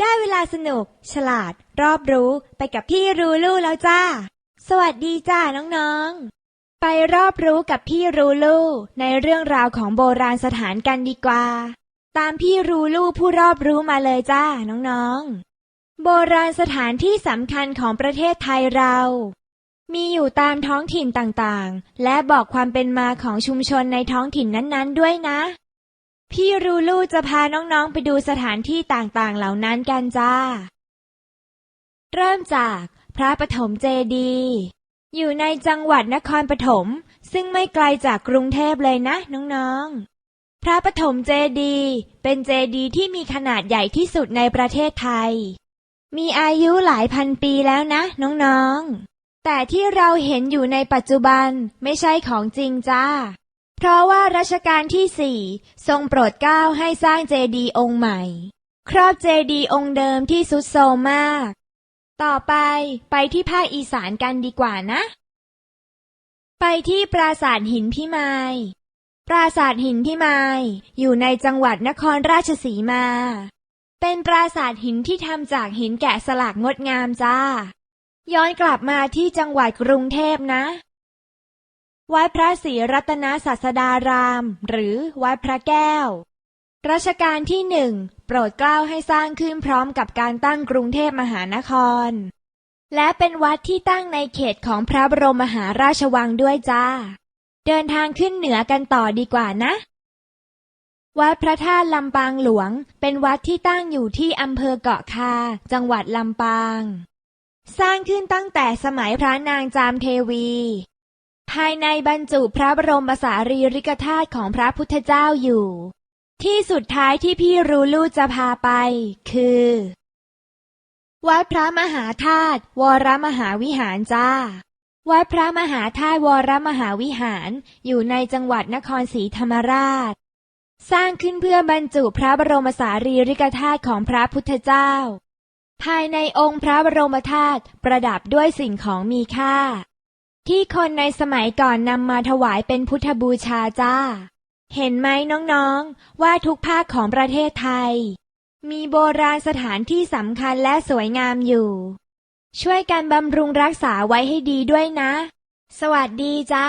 ได้เวลาสนุก ฉลาด รอบรู้ไปกับพี่รูลู่แล้วจ้า สวัสดีจ้าน้องๆ ไปรอบรู้กับพี่รูลู่ในเรื่องราวของโบราณสถานกันดีกว่า ตามพี่รูลู่ผู้รอบรู้มาเลยจ้าน้องๆ โบราณสถานที่สำคัญของประเทศไทยเรา มีอยู่ตามท้องถิ่นต่างๆ และบอกความเป็นมาของชุมชนในท้องถิ่นนั้นๆด้วยนะ พี่รูลูจะพาน้องๆไปดูสถานที่ต่างๆ เหล่านั้นกันจ้า เริ่มจากพระปฐมเจดีย์อยู่ในจังหวัดนครปฐมซึ่งไม่ไกลจากกรุงเทพเลยนะน้องๆ พระปฐมเจดีย์เป็นเจดีย์ที่มีขนาดใหญ่ที่สุดในประเทศไทย มีอายุหลายพันปีแล้วนะน้องๆ แต่ที่เราเห็นอยู่ในปัจจุบันไม่ใช่ของจริงจ้า เพราะว่ารัชกาลที่สี่ทรงโปรดเกล้าให้สร้างเจดีย์องค์ใหม่ ครอบเจดีย์องค์เดิมที่สุดโทรมมาก ต่อไปไปที่ภาคอีสานกันดีกว่านะ ไปที่ปราสาทหินพิมาย ปราสาทหินพิมาย อยู่ในจังหวัดนครราชสีมา เป็นปราสาทหินที่ทำจากหินแกะสลักงดงามจ้า ย้อนกลับมาที่จังหวัดกรุงเทพนะ วัดพระศรีรัตนศาสดาราม หรือวัดพระแก้ว รัชกาลที่หนึ่งโปรดเกล้าให้สร้างขึ้นพร้อมกับการตั้งกรุงเทพมหานคร และเป็นวัดที่ตั้งในเขตของพระบรมมหาราชวังด้วยจ้า เดินทางขึ้นเหนือกันต่อดีกว่านะ วัดพระธาตุลำปางหลวง เป็นวัดที่ตั้งอยู่ที่อำเภอเกาะคา จังหวัดลำปาง สร้างขึ้นตั้งแต่สมัยพระนางจามเทวี ภายในบรรจุพระบรมสารีริกธาตุของพระพุทธเจ้าอยู่ ที่สุดท้ายที่พี่รู้ลู่จะพาไป คือ วัดพระมหาธาตุวรมหาวิหารจ้า วัดพระมหาธาตุวรมหาวิหารอยู่ในจังหวัดนครศรีธรรมราช สร้างขึ้นเพื่อบรรจุพระบรมสารีริกธาตุของพระพุทธเจ้า ภายในองค์พระบรมธาตุประดับด้วยสิ่งของมีค่า ที่คนในสมัยก่อนนำมาถวายเป็นพุทธบูชาจ้า เห็นไหมน้องๆ ว่าทุกภาคของประเทศไทย มีโบราณสถานที่สำคัญและสวยงามอยู่ ช่วยกันบำรุงรักษาไว้ให้ดีด้วยนะ สวัสดีจ้า